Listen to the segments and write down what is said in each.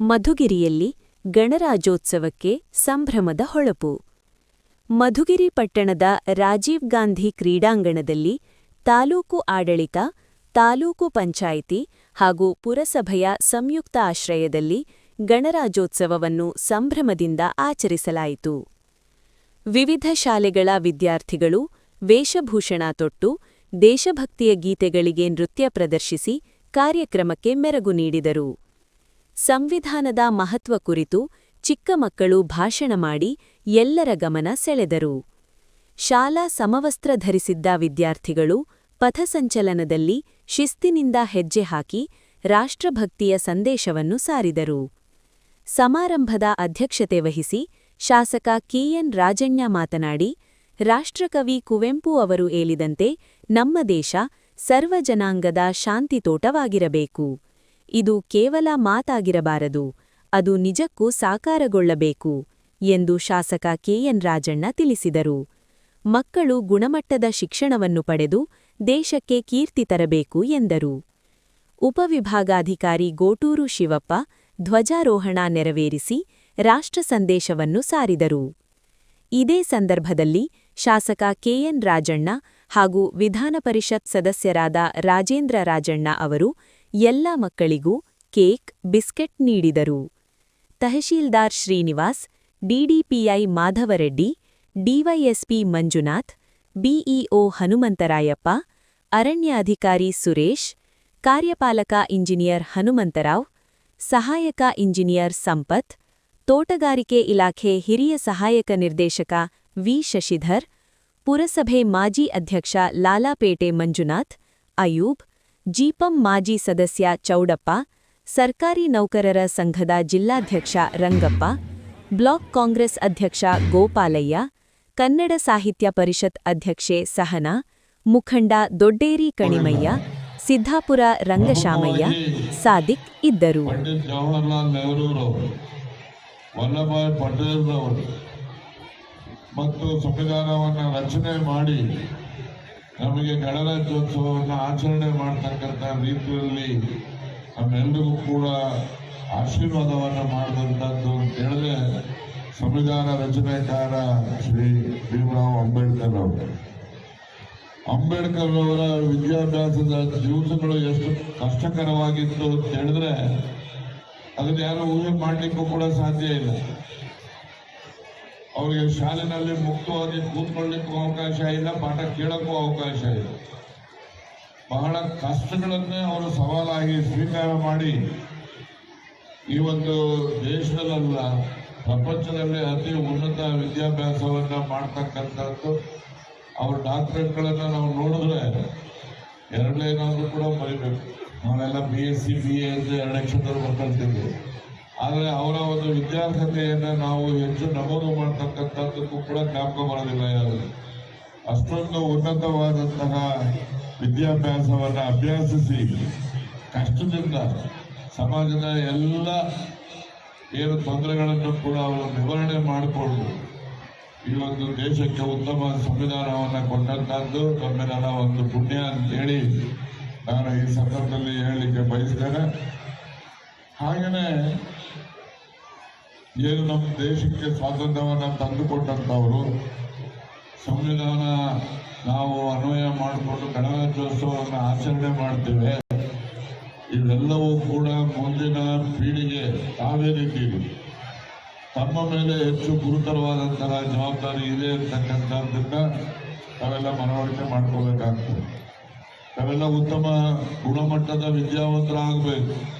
ಮಧುಗಿರಿಯಲ್ಲಿ ಗಣರಾಜ್ಯೋತ್ಸವಕ್ಕೆ ಸಂಭ್ರಮದ ಹೊಳಪು. ಮಧುಗಿರಿ ಪಟ್ಟಣದ ರಾಜೀವ್ ಗಾಂಧಿ ಕ್ರೀಡಾಂಗಣದಲ್ಲಿ ತಾಲೂಕು ಆಡಳಿತ, ತಾಲೂಕು ಪಂಚಾಯಿತಿ ಹಾಗೂ ಪುರಸಭೆಯ ಸಂಯುಕ್ತ ಆಶ್ರಯದಲ್ಲಿ ಗಣರಾಜ್ಯೋತ್ಸವವನ್ನು ಸಂಭ್ರಮದಿಂದ ಆಚರಿಸಲಾಯಿತು. ವಿವಿಧ ಶಾಲೆಗಳ ವಿದ್ಯಾರ್ಥಿಗಳು ವೇಷಭೂಷಣ ತೊಟ್ಟು ದೇಶಭಕ್ತಿಯ ಗೀತೆಗಳಿಗೆ ನೃತ್ಯ ಪ್ರದರ್ಶಿಸಿ ಕಾರ್ಯಕ್ರಮಕ್ಕೆ ಮೆರಗು ನೀಡಿದರು. ಸಂವಿಧಾನದ ಮಹತ್ವ ಕುರಿತು ಚಿಕ್ಕ ಮಕ್ಕಳು ಭಾಷಣ ಮಾಡಿ ಎಲ್ಲರ ಗಮನ ಸೆಳೆದರು. ಶಾಲಾ ಸಮವಸ್ತ್ರ ಧರಿಸಿದ್ದ ವಿದ್ಯಾರ್ಥಿಗಳು ಪಥಸಂಚಲನದಲ್ಲಿ ಶಿಸ್ತಿನಿಂದ ಹೆಜ್ಜೆ ಹಾಕಿ ರಾಷ್ಟ್ರಭಕ್ತಿಯ ಸಂದೇಶವನ್ನು ಸಾರಿದರು. ಸಮಾರಂಭದ ಅಧ್ಯಕ್ಷತೆ ವಹಿಸಿ ಶಾಸಕ ಕೆಎನ್ ರಾಜಣ್ಯ ಮಾತನಾಡಿ, ರಾಷ್ಟ್ರಕವಿ ಕುವೆಂಪು ಅವರು ಹೇಳಿದಂತೆ ನಮ್ಮ ದೇಶ ಸರ್ವಜನಾಂಗದ ಶಾಂತಿತೋಟವಾಗಿರಬೇಕು. ಇದು ಕೇವಲ ಮಾತಾಗಿರಬಾರದು, ಅದು ನಿಜಕ್ಕೂ ಸಾಕಾರಗೊಳ್ಳಬೇಕು ಎಂದು ಶಾಸಕ ಕೆಎನ್ ರಾಜಣ್ಣ ತಿಳಿಸಿದರು. ಮಕ್ಕಳು ಗುಣಮಟ್ಟದ ಶಿಕ್ಷಣವನ್ನು ಪಡೆದು ದೇಶಕ್ಕೆ ಕೀರ್ತಿ ತರಬೇಕು ಎಂದರು. ಉಪವಿಭಾಗಾಧಿಕಾರಿ ಗೋಟೂರು ಶಿವಪ್ಪ ಧ್ವಜಾರೋಹಣ ನೆರವೇರಿಸಿ ರಾಷ್ಟ್ರ ಸಂದೇಶವನ್ನು ಸಾರಿದರು. ಇದೇ ಸಂದರ್ಭದಲ್ಲಿ ಶಾಸಕ ಕೆಎನ್ ರಾಜಣ್ಣ ಹಾಗೂ ವಿಧಾನಪರಿಷತ್ ಸದಸ್ಯರಾದ ರಾಜೇಂದ್ರ ರಾಜಣ್ಣ ಅವರು ಎಲ್ಲ ಮಕ್ಕಳಿಗೂ ಕೇಕ್, ಬಿಸ್ಕೆಟ್ ನೀಡಿದರು. Tahsildar Srinivas DDPI Madhavareddy DYSP Manjunath BEO Hanumantharayappa, ಅರಣ್ಯಾಧಿಕಾರಿ ಸುರೇಶ್, ಕಾರ್ಯಪಾಲಕ ಇಂಜಿನಿಯರ್ ಹನುಮಂತರಾವ್, ಸಹಾಯಕ ಇಂಜಿನಿಯರ್ ಸಂಪತ್, ತೋಟಗಾರಿಕೆ ಇಲಾಖೆ ಹಿರಿಯ ಸಹಾಯಕ ನಿರ್ದೇಶಕ ವಿ ಶಶಿಧರ್, ಪುರಸಭೆ ಮಾಜಿ ಅಧ್ಯಕ್ಷ ಲಾಲಾಪೇಟೆ ಮಂಜುನಾಥ್, ಅಯೂಬ್ ಜಿಪಂ ಮಾಜಿ ಸದಸ್ಯ ಚೌಡಪ್ಪ, ಸರ್ಕಾರಿ ನೌಕರರ ಸಂಘದ ಜಿಲ್ಲಾಧ್ಯಕ್ಷ ರಂಗಪ್ಪ, ಬ್ಲಾಕ್ ಕಾಂಗ್ರೆಸ್ ಅಧ್ಯಕ್ಷ ಗೋಪಾಲಯ್ಯ, ಕನ್ನಡ ಸಾಹಿತ್ಯ ಪರಿಷತ್ ಅಧ್ಯಕ್ಷೆ ಸಹನಾ, ಮುಖಂಡ ದೊಡ್ಡೇರಿ ಕಣಿಮಯ್ಯ, ಸಿದ್ದಾಪುರ ರಂಗಶಾಮಯ್ಯ, ಸಾದಿಕ್ ಇದ್ದರು. ಮತ್ತು ಸಂವಿಧಾನವನ್ನು ರಚನೆ ಮಾಡಿ ನಮಗೆ ಗಣರಾಜ್ಯೋತ್ಸವವನ್ನು ಆಚರಣೆ ಮಾಡ್ತಕ್ಕಂಥ ರೀತಿಯಲ್ಲಿ ನಮ್ಮೆಲ್ಲರಿಗೂ ಕೂಡ ಆಶೀರ್ವಾದವನ್ನು ಮಾಡಿದಂಥದ್ದು ಅಂತ ಹೇಳಿದ್ರೆ ಸಂವಿಧಾನ ರಚನೆಕಾರ ಶ್ರೀ ಭೀಮರಾವ್ ಅಂಬೇಡ್ಕರ್ ಅವರು. ಅಂಬೇಡ್ಕರ್ ಅವರ ವಿದ್ಯಾಭ್ಯಾಸದ ದಿವಸಗಳು ಎಷ್ಟು ಕಷ್ಟಕರವಾಗಿತ್ತು ಅಂತ ಹೇಳಿದ್ರೆ ಅದನ್ನ ಯಾರು ಊಹೆ ಮಾಡಲಿಕ್ಕೂ ಕೂಡ ಸಾಧ್ಯ ಇಲ್ಲ. ಅವರಿಗೆ ಶಾಲೆನಲ್ಲಿ ಮುಕ್ತವಾಗಿ ಕೂತ್ಕೊಳ್ಳಿಕ್ಕೂ ಅವಕಾಶ ಇಲ್ಲ, ಪಾಠ ಕೇಳೋಕ್ಕೂ ಅವಕಾಶ ಇಲ್ಲ. ಬಹಳ ಕಷ್ಟಗಳನ್ನೇ ಅವರು ಸವಾಲಾಗಿ ಸ್ವೀಕಾರ ಮಾಡಿ ಈ ಒಂದು ದೇಶದಲ್ಲ ಪ್ರಪಂಚದಲ್ಲಿ ಅತಿ ಉನ್ನತ ವಿದ್ಯಾಭ್ಯಾಸವನ್ನು ಮಾಡ್ತಕ್ಕಂಥದ್ದು, ಅವ್ರ ಡಾಕ್ಟ್ರೇಟ್ಗಳನ್ನು ನಾವು ನೋಡಿದ್ರೆ ಎರಡನೇನಾದ್ರೂ ಕೂಡ ಬರೀಬೇಕು ನಾವೆಲ್ಲ B S C B A ಅಂತ ಎರಡು ಬರ್ಕೊಳ್ತೀವಿ ಆದರೆ ಒಂದು ವಿದ್ಯಾರ್ಹತೆಯನ್ನು ನಾವು ಹೆಚ್ಚು ನಮೂದು ಮಾಡ್ತಕ್ಕಂಥದ್ದಕ್ಕೂ ಕೂಡ ಜ್ಞಾಪಕ ಮಾಡೋದಿಲ್ಲ ಯಾರು. ಅಷ್ಟೊಂದು ಉನ್ನತವಾದಂತಹ ವಿದ್ಯಾಭ್ಯಾಸವನ್ನು ಅಭ್ಯಾಸಿಸಿ ಕಷ್ಟದಿಂದ ಸಮಾಜದ ಎಲ್ಲ ಏನು ತೊಂದರೆಗಳನ್ನು ಕೂಡ ಅವರು ನಿವಾರಣೆ ಮಾಡಿಕೊಂಡು ಈ ಒಂದು ದೇಶಕ್ಕೆ ಉತ್ತಮ ಸಂವಿಧಾನವನ್ನು ಕೊಟ್ಟಂತಹದ್ದು ಸಂವಿಧಾನ ಒಂದು ಪುಣ್ಯ ಅಂತ ಹೇಳಿ ನಾನು ಈ ಸಂದರ್ಭದಲ್ಲಿ ಹೇಳಲಿಕ್ಕೆ ಬಯಸ್ತೇನೆ. ಹಾಗೆಯೇ ಏನು ನಮ್ಮ ದೇಶಕ್ಕೆ ಸ್ವಾತಂತ್ರ್ಯವನ್ನು ತಂದುಕೊಟ್ಟಂಥವರು? ಸಂವಿಧಾನ ನಾವು ಅನ್ವಯ ಮಾಡಿಕೊಂಡು ಗಣರಾಜ್ಯೋತ್ಸವವನ್ನು ಆಚರಣೆ ಮಾಡ್ತೇವೆ. ಇವೆಲ್ಲವೂ ಕೂಡ ಮುಂದಿನ ಪೀಳಿಗೆ ರೀತಿಯಲ್ಲಿ ತಮ್ಮ ಮೇಲೆ ಹೆಚ್ಚು ಗುರುತರವಾದಂತಹ ಜವಾಬ್ದಾರಿ ಇದೆ ಅಂತಕ್ಕಂಥದ್ದನ್ನ ತಾವೆಲ್ಲ ಮನವರಿಕೆ ಮಾಡ್ಕೋಬೇಕಾಗ್ತದೆ. ತಾವೆಲ್ಲ ಉತ್ತಮ ಗುಣಮಟ್ಟದ ವಿದ್ಯಾವಂತರಾಗಬೇಕು.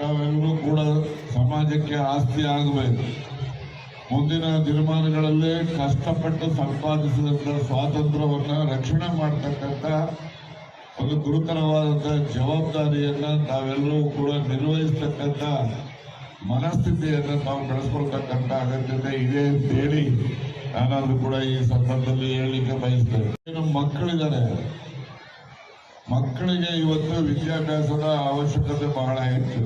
ತಾವೆಲ್ಲರೂ ಕೂಡ ಸಮಾಜಕ್ಕೆ ಆಸ್ತಿ ಆಗಬೇಕು. ಮುಂದಿನ ದಿನಮಾನಗಳಲ್ಲಿ ಕಷ್ಟಪಟ್ಟು ಸಂಪಾದಿಸಿದಂಥ ಸ್ವಾತಂತ್ರ್ಯವನ್ನು ರಕ್ಷಣೆ ಮಾಡ್ತಕ್ಕಂಥ ಒಂದು ಗುರುತರವಾದಂಥ ಜವಾಬ್ದಾರಿಯನ್ನು ತಾವೆಲ್ಲರೂ ಕೂಡ ನಿರ್ವಹಿಸ್ತಕ್ಕಂಥ ಮನಸ್ಥಿತಿಯನ್ನು ನಾವು ಬೆಳೆಸ್ಕೊಳ್ತಕ್ಕಂಥ ಅಗತ್ಯತೆ ಇದೆ ಅಂತ ಹೇಳಿ ನಾನಾದ್ರೂ ಕೂಡ ಈ ಸಂದರ್ಭದಲ್ಲಿ ಹೇಳಲಿಕ್ಕೆ ಬಯಸ್ತೇನೆ. ನಮ್ಮ ಮಕ್ಕಳಿದ್ದಾರೆ. ಮಕ್ಕಳಿಗೆ ಇವತ್ತು ವಿದ್ಯಾಭ್ಯಾಸದ ಅವಶ್ಯಕತೆ ಬಹಳ ಹೆಚ್ಚು.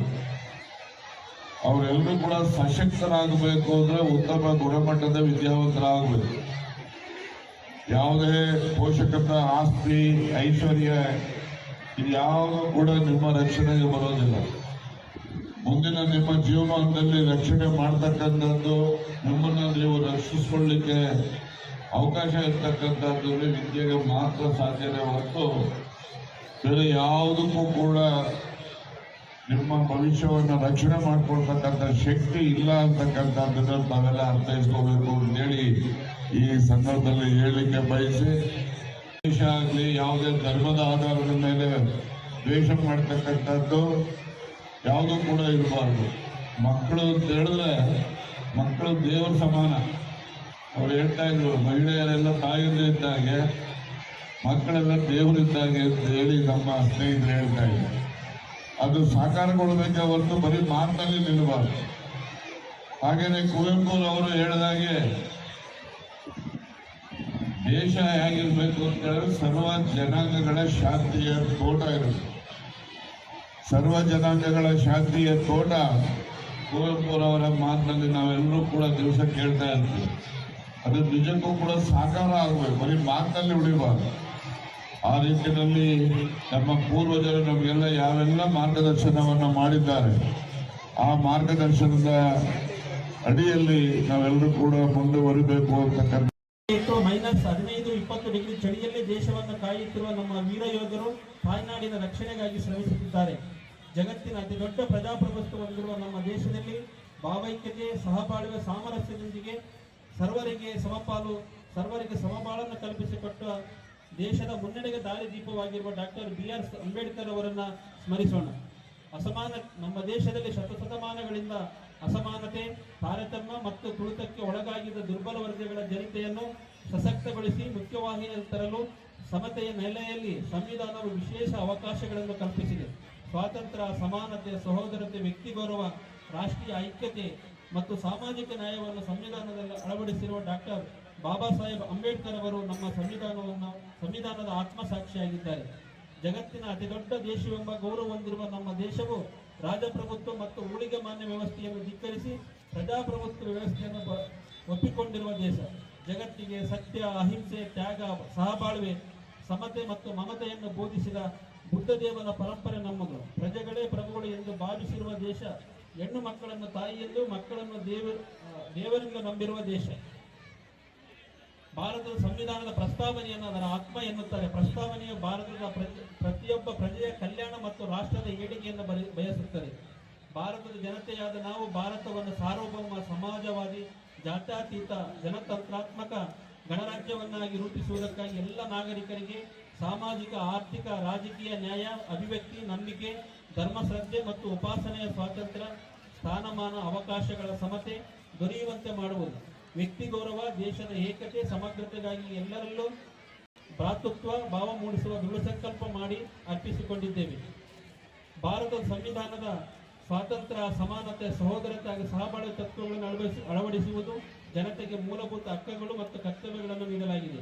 ಅವರೆಲ್ಲರೂ ಕೂಡ ಸಶಕ್ತರಾಗಬೇಕು ಅಂದ್ರೆ ಉತ್ತಮ ಗುಣಮಟ್ಟದ ವಿದ್ಯಾವಂತರಾಗಬೇಕು. ಯಾವುದೇ ಪೋಷಕರ ಆಸ್ತಿ, ಐಶ್ವರ್ಯ ಇದು ಯಾವುದು ಕೂಡ ನಿಮ್ಮ ರಕ್ಷಣೆಗೆ ಬರೋದಿಲ್ಲ. ಮುಂದಿನ ನಿಮ್ಮ ಜೀವಮಾನದಲ್ಲಿ ರಕ್ಷಣೆ ಮಾಡ್ತಕ್ಕಂಥದ್ದು ನಿಮ್ಮನ್ನು ನೀವು ರಕ್ಷಿಸ್ಕೊಳ್ಳಿಕ್ಕೆ ಅವಕಾಶ ಇರ್ತಕ್ಕಂಥದ್ದು ವಿದ್ಯೆಗೆ ಮಾತ್ರ ಸಾಧ್ಯನೇ ಹೊರತು ಬೇರೆ ಯಾವುದಕ್ಕೂ ಕೂಡ ನಿಮ್ಮ ಭವಿಷ್ಯವನ್ನು ರಕ್ಷಣೆ ಮಾಡ್ಕೊಳ್ತಕ್ಕಂಥ ಶಕ್ತಿ ಇಲ್ಲ ಅಂತಕ್ಕಂಥದ್ದನ್ನು ತಾವೆಲ್ಲ ಅರ್ಥೈಸ್ಕೋಬೇಕು ಅಂತೇಳಿ ಈ ಸಂದರ್ಭದಲ್ಲಿ ಹೇಳಲಿಕ್ಕೆ ಬಯಸಿ, ದೇಶ ಆಗಲಿ ಯಾವುದೇ ಧರ್ಮದ ಆಧಾರದ ಮೇಲೆ ದ್ವೇಷ ಮಾಡ್ತಕ್ಕಂಥದ್ದು ಯಾವುದೂ ಕೂಡ ಇರಬಾರ್ದು. ಮಕ್ಕಳು ಅಂತ ಹೇಳಿದ್ರೆ ಮಕ್ಕಳು ದೇವರ ಸಮಾನ. ಅವ್ರು ಹೇಳ್ತಾ ಇದ್ರು, ಮಹಿಳೆಯರೆಲ್ಲ ತಾಯಿಯಿಂದ ಇದ್ದಾಗೆ ಮಕ್ಕಳೆಲ್ಲ ದೇವರಿದ್ದಾಗೆ ಅಂತ ಹೇಳಿ ನಮ್ಮ ಸ್ನೇಹಿತರು ಹೇಳ್ತಾ ಇದ್ದಾರೆ. ಅದು ಸಾಕಾರಗೊಳ್ಬೇಕೆ ಹೊರತು ಬರೀ ಮಾತಿನಲ್ಲಿ ನಿಲ್ಲಬಾರ್ದು. ಹಾಗೇನೆ ಕುವೆಂಪು ಅವರು ಹೇಳಿದಾಗೆ ದೇಶ ಹೇಗಿರ್ಬೇಕು ಅಂತ ಹೇಳಿದ್ರೆ ಸರ್ವ ಜನಾಂಗಗಳ ಶಾಂತಿಯ ತೋಟ ಇರುತ್ತೆ. ಸರ್ವ ಜನಾಂಗಗಳ ಶಾಂತಿಯ ತೋಟ ಕುವೆಂಪುರವರ ಮಾತಿನಲ್ಲಿ ನಾವೆಲ್ಲರೂ ಕೂಡ ದಿವಸ ಕೇಳ್ತಾ ಇರ್ತೀವಿ. ಅದು ನಿಜಕ್ಕೂ ಕೂಡ ಸಾಕಾರ ಆಗಬೇಕು. ಬರೀ ಮಾತಿನಲ್ಲಿ ಉಳಿಬಾರ್ದು. ಆ ರೀತಿಯಲ್ಲಿ ನಮ್ಮ ಪೂರ್ವಜರು, ನಮಗೆಲ್ಲ ಯಾವೆಲ್ಲ ಮಾರ್ಗದರ್ಶನವನ್ನು ಮಾಡಿದ್ದಾರೆ, ಆ ಮಾರ್ಗದರ್ಶನದ ಅಡಿಯಲ್ಲಿ ನಾವೆಲ್ಲರೂ ಕೂಡ ಮುಂದುವರಿಬೇಕು ಅಂತಕ್ಕಂಥ ಮೈನಸ್ ಹದಿನೈದು ಇಪ್ಪತ್ತು ಡಿಗ್ರಿ ಚಳಿಯಲ್ಲಿ ದೇಶವನ್ನು ಕಾಯುತ್ತಿರುವ ನಮ್ಮ ವೀರ ಯೋಧರು ತಾಯ್ನಾಡಿನ ರಕ್ಷಣೆಗಾಗಿ ಶ್ರಮಿಸುತ್ತಿದ್ದಾರೆ. ಜಗತ್ತಿನ ಅತಿ ದೊಡ್ಡ ಪ್ರಜಾಪ್ರಭುತ್ವ ಹೊಂದಿರುವ ನಮ್ಮ ದೇಶದಲ್ಲಿ ಭಾವೈಕ್ಯತೆ, ಸಹಬಾಳ್ವೆ, ಸಾಮರಸ್ಯದೊಂದಿಗೆ ಸರ್ವರಿಗೆ ಸಮಪಾಲು, ಸರ್ವರಿಗೆ ಸಮಬಾಳನ್ನು ಕಲ್ಪಿಸಿಕೊಟ್ಟ ದೇಶದ ಮುನ್ನಡೆಗೆ ದಾರಿ ದೀಪವಾಗಿರುವ ಡಾಕ್ಟರ್ ಬಿ ಆರ್ ಅಂಬೇಡ್ಕರ್ ಅವರನ್ನ ಸ್ಮರಿಸೋಣ. ಅಸಮಾನ, ನಮ್ಮ ದೇಶದಲ್ಲಿ ಶತಶತಮಾನಗಳಿಂದ ಅಸಮಾನತೆ, ತಾರತಮ್ಯ ಮತ್ತು ತುಳಿತಕ್ಕೆ ಒಳಗಾಗಿದ್ದ ದುರ್ಬಲ ವರ್ಗಗಳ ಜನತೆಯನ್ನು ಸಶಕ್ತಗೊಳಿಸಿ ಮುಖ್ಯವಾಹಿನಿಯಲ್ಲಿ ತರಲು ಸಮತೆಯ ನೆಲೆಯಲ್ಲಿ ಸಂವಿಧಾನವು ವಿಶೇಷ ಅವಕಾಶಗಳನ್ನು ಕಲ್ಪಿಸಿದೆ. ಸ್ವಾತಂತ್ರ್ಯ ಸಮಾನತೆ ಸಹೋದರತೆ, ವ್ಯಕ್ತಿ ಗೌರವ, ರಾಷ್ಟ್ರೀಯ ಐಕ್ಯತೆ ಮತ್ತು ಸಾಮಾಜಿಕ ನ್ಯಾಯವನ್ನು ಸಂವಿಧಾನದಲ್ಲಿ ಅಳವಡಿಸಿರುವ ಡಾಕ್ಟರ್ ಬಾಬಾ ಸಾಹೇಬ್ ಅಂಬೇಡ್ಕರ್ ಅವರು ನಮ್ಮ ಸಂವಿಧಾನವನ್ನು, ಸಂವಿಧಾನದ ಆತ್ಮಸಾಕ್ಷಿಯಾಗಿದ್ದಾರೆ. ಜಗತ್ತಿನ ಅತಿದೊಡ್ಡ ದೇಶವೆಂಬ ಗೌರವ ಹೊಂದಿರುವ ನಮ್ಮ ದೇಶವು ರಾಜಪ್ರಭುತ್ವ ಮತ್ತು ಊಳಿಗೆ ಮಾನ್ಯ ವ್ಯವಸ್ಥೆಯನ್ನು ಧಿಕ್ಕರಿಸಿ ಪ್ರಜಾಪ್ರಭುತ್ವ ವ್ಯವಸ್ಥೆಯನ್ನು ಒಪ್ಪಿಕೊಂಡಿರುವ ದೇಶ. ಜಗತ್ತಿಗೆ ಸತ್ಯ, ಅಹಿಂಸೆ, ತ್ಯಾಗ, ಸಹಬಾಳ್ವೆ, ಸಮತೆ ಮತ್ತು ಮಮತೆಯನ್ನು ಬೋಧಿಸಿದ ಬುದ್ಧದೇವನ ಪರಂಪರೆ ನಮ್ಮದು. ಪ್ರಜೆಗಳೇ ಪ್ರಭುಗಳು ಎಂದು ಭಾವಿಸಿರುವ ದೇಶ ಹೆಣ್ಣು ಮಕ್ಕಳನ್ನು ತಾಯಿಯೆಂದು ಮಕ್ಕಳನ್ನು ದೇವ ದೇವರಿಂದ ನಂಬಿರುವ ದೇಶ. ಭಾರತದ ಸಂವಿಧಾನದ ಪ್ರಸ್ತಾವನೆಯನ್ನು ಅದರ ಆತ್ಮ ಎನ್ನುತ್ತಾರೆ. ಪ್ರಸ್ತಾವನೆಯು ಭಾರತದ ಪ್ರತಿಯೊಬ್ಬ ಪ್ರಜೆಯ ಕಲ್ಯಾಣ ಮತ್ತು ರಾಷ್ಟ್ರದ ಏಳಿಗೆಯನ್ನು ಬಯಸುತ್ತದೆ. ಭಾರತದ ಜನತೆಯಾದ ನಾವು ಭಾರತವನ್ನು ಸಾರ್ವಭೌಮ, ಸಮಾಜವಾದಿ, ಜಾತ್ಯಾತೀತ, ಜನತಂತ್ರಾತ್ಮಕ ಗಣರಾಜ್ಯವನ್ನಾಗಿ ರೂಪಿಸುವುದಕ್ಕಾಗಿ ಎಲ್ಲ ನಾಗರಿಕರಿಗೆ ಸಾಮಾಜಿಕ, ಆರ್ಥಿಕ, ರಾಜಕೀಯ ನ್ಯಾಯ, ಅಭಿವ್ಯಕ್ತಿ, ನಂಬಿಕೆ ಧರ್ಮ ಶ್ರದ್ಧೆ ಮತ್ತು ಉಪಾಸನೆಯ ಸ್ವಾತಂತ್ರ್ಯ, ಸ್ಥಾನಮಾನ, ಅವಕಾಶಗಳ ಸಮತೆ ದೊರೆಯುವಂತೆ ಮಾಡುವುದು. ವ್ಯಕ್ತಿ ಗೌರವ, ದೇಶದ ಏಕತೆ, ಸಮಗ್ರತೆಗಾಗಿ ಎಲ್ಲರಲ್ಲೂ ಭ್ರಾತೃತ್ವ, ಭಾವ ಮೂಡಿಸುವ ದೃಢ ಸಂಕಲ್ಪ ಮಾಡಿ ಅರ್ಪಿಸಿಕೊಂಡಿದ್ದೇವೆ. ಭಾರತದ ಸಂವಿಧಾನದ ಸ್ವಾತಂತ್ರ್ಯ, ಸಮಾನತೆ ಸಹೋದರತೆ ಹಾಗೂ ಸಹಬಾಳ್ವೆ ತತ್ವಗಳನ್ನು ಅಳವಡಿಸಿ ಅಳವಡಿಸುವುದು ಜನತೆಗೆ ಮೂಲಭೂತ ಹಕ್ಕುಗಳು ಮತ್ತು ಕರ್ತವ್ಯಗಳನ್ನು ನೀಡಲಾಗಿದೆ.